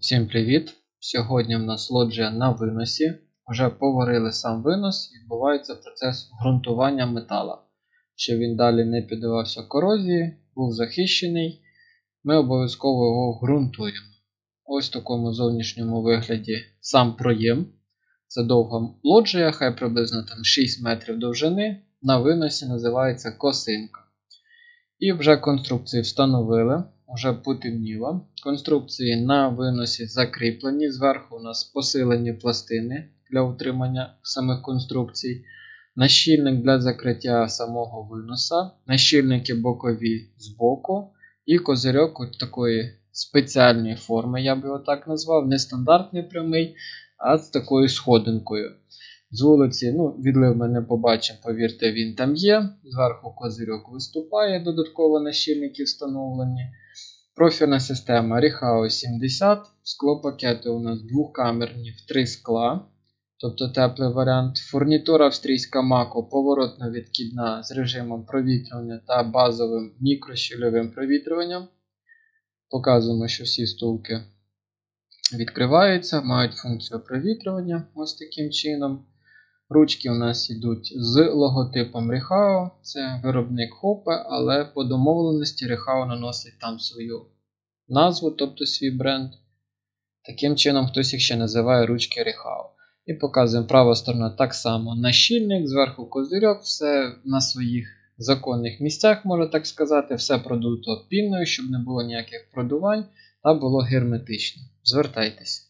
Всім привіт! Сьогодні в нас лоджія на виносі. Вже поварили сам винос, відбувається процес ґрунтування метала. Щоб він далі не піддавався корозії, був захищений. Ми обов'язково його ґрунтуємо. Ось в такому зовнішньому вигляді сам проєм. Це довга лоджія, хай приблизно там 6 метрів довжини. На виносі називається косинка. І вже конструкції встановили, вже потемніло. Конструкції на виносі закріплені. Зверху у нас посилені пластини для утримання самих конструкцій. Нащільник для закриття самого виноса, нащільники бокові збоку, і козирьок от такої спеціальної форми, я би його так назвав, не стандартний прямий, а з такою сходинкою. З вулиці, ну, відлив ми не побачимо, повірте, він там є. Зверху козирьок виступає, додатково нащільники встановлені. Профільна система Rihao 70. Склопакети у нас двокамерні в три скла, тобто теплий варіант. Фурнітура австрійська Mako поворотно відкидна з режимом провітрювання та базовим мікрощільовим провітрюванням. Показуємо, що всі стулки відкриваються, мають функцію провітрювання ось таким чином. Ручки у нас йдуть з логотипом Rihao. Це виробник Hoppe, але по домовленості Rihao наносить там свою назву, тобто свій бренд. Таким чином, хтось їх ще називає ручки Rihao. І показуємо права сторона так само нащільник, зверху козирьок, все на своїх законних місцях, можна так сказати, все продуто пінною, щоб не було ніяких продувань та було герметично. Звертайтеся.